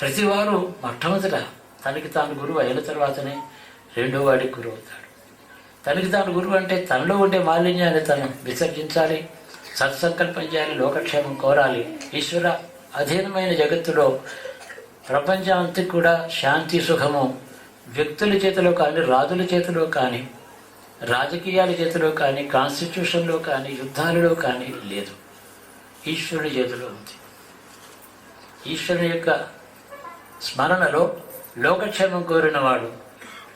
ప్రతివారు మొట్టమొదట తనకి తాను గురువు అయిన తర్వాతనే రెండో వాడికి గురువు అవుతాడు. తనకి తాను గురువు అంటే తనలో ఉండే మాలిన్యాన్ని తను విసర్జించాలి సత్సంకల్పం చేయాలి లోకక్షేమం కోరాలి. ఈశ్వర అధీనమైన జగత్తులో ప్రపంచానికి కూడా శాంతి సుఖము వ్యక్తుల చేతిలో కానీ రాజుల చేతిలో కానీ రాజకీయాల చేతిలో కానీ కాన్స్టిట్యూషన్లో కానీ యుద్ధాలలో కానీ లేదు. ఈశ్వరుడి చేతిలో ఉంది. ఈశ్వరుని యొక్క స్మరణలో లోకక్షేమం కోరిన వాడు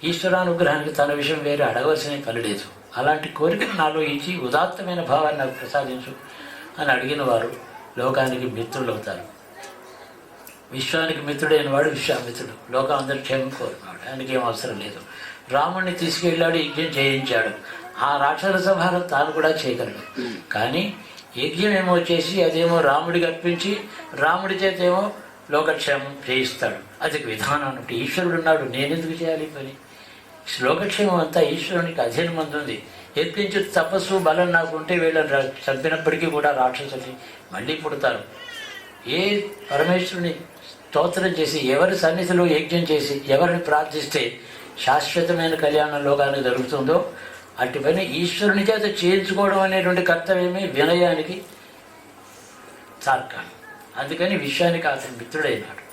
ఈశ్వరానుగ్రహానికి తన విషయం వేరే అడగవలసిన పని లేదు. అలాంటి కోరికను నాలో ఇచ్చి ఉదాత్తమైన భావాన్ని నాకు ప్రసాదించు అని అడిగిన వారు లోకానికి మిత్రులు అవుతారు విశ్వానికి మిత్రుడైన వాడు విశ్వామిత్రుడు. లోకం అందరి క్షేమం కోరినవాడు ఆయనకి ఏం అవసరం లేదు. రాముణ్ణి తీసుకెళ్ళాడు యజ్ఞం చేయించాడు. ఆ రాక్షస సంహారం తాను కూడా చేయగలడు కానీ యజ్ఞం ఏమో చేసి అదేమో రాముడికి అర్పించి రాముడి చేత ఏమో లోకక్షేమం చేయిస్తాడు. అది విధానం అంటే ఈశ్వరుడు ఉన్నాడు. నేనెందుకు చేయాలి పని? శ్లోకక్షేమం అంతా ఈశ్వరునికి అధీనం ఉంది యత్నించి తపస్సు బలం నాకు ఉంటే వీళ్ళని చంపినప్పటికీ కూడా రాక్షసుని మళ్ళీ పుడతారు. ఏ పరమేశ్వరుని స్తోత్రం చేసి ఎవరి సన్నిధిలో యజ్ఞం చేసి ఎవరిని ప్రార్థిస్తే శాశ్వతమైన కళ్యాణం లోకానికి జరుగుతుందో అటు పని ఈశ్వరుని చేత చేయించుకోవడం అనేటువంటి కర్తవ్యమే వినయానికి తార్కాణం. అందుకని విషయానికి అతను మిత్రుడైనాడు.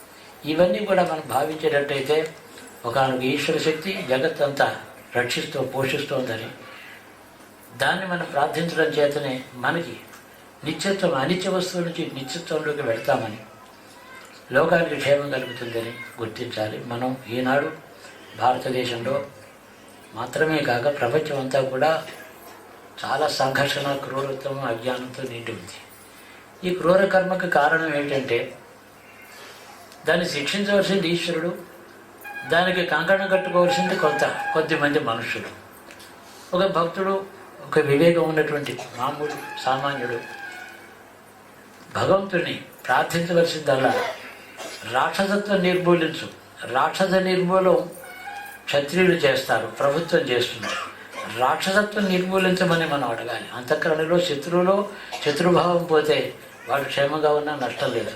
ఇవన్నీ కూడా మనం భావించేటట్టయితే ఒకనొక ఈశ్వర శక్తి జగత్ అంతా రక్షిస్తూ పోషిస్తోందని దాన్ని మనం ప్రార్థించడం చేతనే మనకి నిత్యత్వం అనిత్య వస్తువు నుంచి నిత్యత్వంలోకి వెళ్తామని లోకానికి క్షేమం కలుగుతుందని గుర్తించాలి. మనం ఈనాడు భారతదేశంలో మాత్రమే కాక ప్రపంచం అంతా కూడా చాలా సంఘర్షణ క్రూరత్వం అజ్ఞానంతో నిండి ఉంది. ఈ క్రూర కర్మకు కారణం ఏంటంటే దాన్ని శిక్షించవలసింది ఈశ్వరుడు దానికి కంకణం కట్టుకోవాల్సింది కొంత కొద్దిమంది మనుషులు. ఒక భక్తుడు ఒక వివేకం ఉన్నటువంటి మామూలు సామాన్యుడు భగవంతుని ప్రార్థించవలసిందల్లా రాక్షసత్వం నిర్మూలించు. రాక్షస నిర్మూలం క్షత్రియులు చేస్తారు ప్రభుత్వం చేస్తుంది. రాక్షసత్వం నిర్మూలించమని మనం అడగాలి. అంతఃకరణలో శత్రువులో శత్రుభావం పోతే వాడు క్షేమంగా ఉన్నా నష్టం లేదు.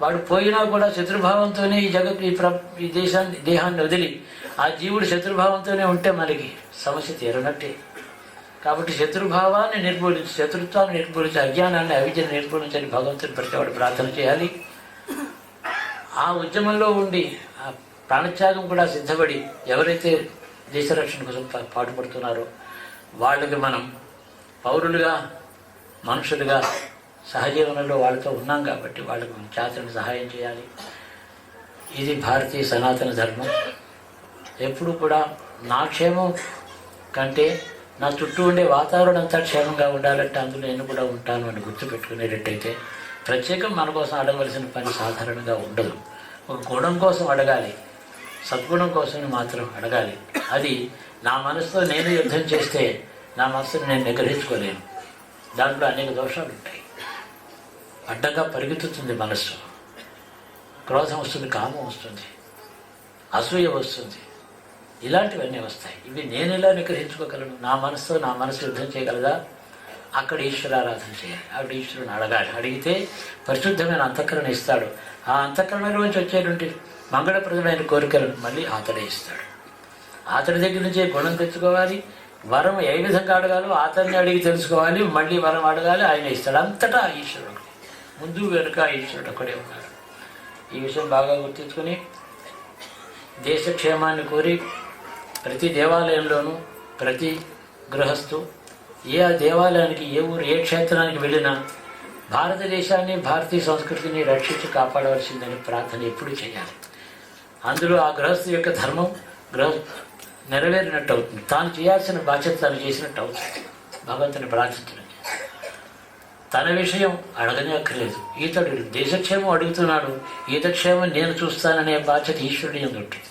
వాడు పోయినా కూడా శత్రుభావంతోనే ఈ జగత్ ఈ ప్ర ఈ దేశాన్ని దేహాన్ని వదిలి ఆ జీవుడు శత్రుభావంతోనే ఉంటే మనకి సమస్య తీరనట్టే. కాబట్టి శత్రుభావాన్ని నిర్మూలించి శత్రుత్వాన్ని నిర్మూలించి అజ్ఞానాన్ని అవిద్యను నిర్మూలించని భగవంతుని ప్రతివాడు ప్రార్థన చేయాలి. ఆ ఉద్యమంలో ఉండి ఆ ప్రాణత్యాగం కూడా సిద్ధపడి ఎవరైతే దేశ రక్షణ కోసం పాటుపడుతున్నారో వాళ్ళకి మనం పౌరులుగా మనుషులుగా సహజీవనంలో వాళ్ళతో ఉన్నాం కాబట్టి వాళ్ళకు మనం చేతను సహాయం చేయాలి. ఇది భారతీయ సనాతన ధర్మం. ఎప్పుడు కూడా నా క్షేమం కంటే నా చుట్టూ ఉండే వాతావరణం అంతా క్షేమంగా ఉండాలంటే అందులో నేను కూడా ఉంటాను అని గుర్తుపెట్టుకునేటట్టయితే ప్రత్యేకం మన కోసం అడగవలసిన పని సాధారణంగా ఉండదు. ఒక గుణం కోసం అడగాలి. సద్గుణం కోసం మాత్రం అడగాలి. అది నా మనసుతో నేను యుద్ధం చేస్తే నా మనసును నేను నిగ్రహించుకోలేను. దాంట్లో అనేక దోషాలు ఉంటాయి అడ్డంగా పరిగెత్తుతుంది మనస్సు. క్రోధం వస్తుంది కామం వస్తుంది అసూయ వస్తుంది. ఇలాంటివన్నీ వస్తాయి. ఇవి నేను ఎలా నిగ్రహించుకోగలను? నా మనసుతో నా మనసు యుద్ధం చేయగలదా? అక్కడ ఈశ్వరారాధన చేయాలి. అక్కడ ఈశ్వరుని అడగాలి. అడిగితే పరిశుద్ధమైన అంతఃకరణ ఇస్తాడు. ఆ అంతఃకరణలోంచి వచ్చేటువంటి మంగళప్రదమైన కోరికలను మళ్ళీ అతడే ఇస్తాడు. అతడి దగ్గర నుంచే గుణం తెచ్చుకోవాలి. వరం ఏ విధంగా అడగాలో అతన్ని అడిగి తెలుసుకోవాలి. మళ్ళీ వరం అడగాలి. ఆయన ఇస్తాడు. అంతటా ఈశ్వరుడు ముందు వెనుక ఈశ్వరుడు అక్కడే ఉన్నారు. ఈ విషయం బాగా గుర్తించుకొని దేశక్షేమాన్ని కోరి ప్రతి దేవాలయంలోనూ ప్రతి గృహస్థు ఏ ఆ దేవాలయానికి ఏ ఊరు ఏ క్షేత్రానికి వెళ్ళినా భారతదేశాన్ని భారతీయ సంస్కృతిని రక్షించి కాపాడవలసిందని ప్రార్థన ఎప్పుడు చేయాలి. అందులో ఆ గృహస్థు యొక్క ధర్మం గృహ నెరవేరినట్టు అవుతుంది. తాను చేయాల్సిన బాధ్యత తాను చేసినట్టు అవుతుంది. భగవంతుని ప్రార్థించడం. తన విషయం అడగనే అక్కర్లేదు ఈతడు దేశక్షేమం అడుగుతున్నాడు. ఈతక్షేమం నేను చూస్తాననే బాధ్యత ఈశ్వరుడి ఎందు ఉంటుంది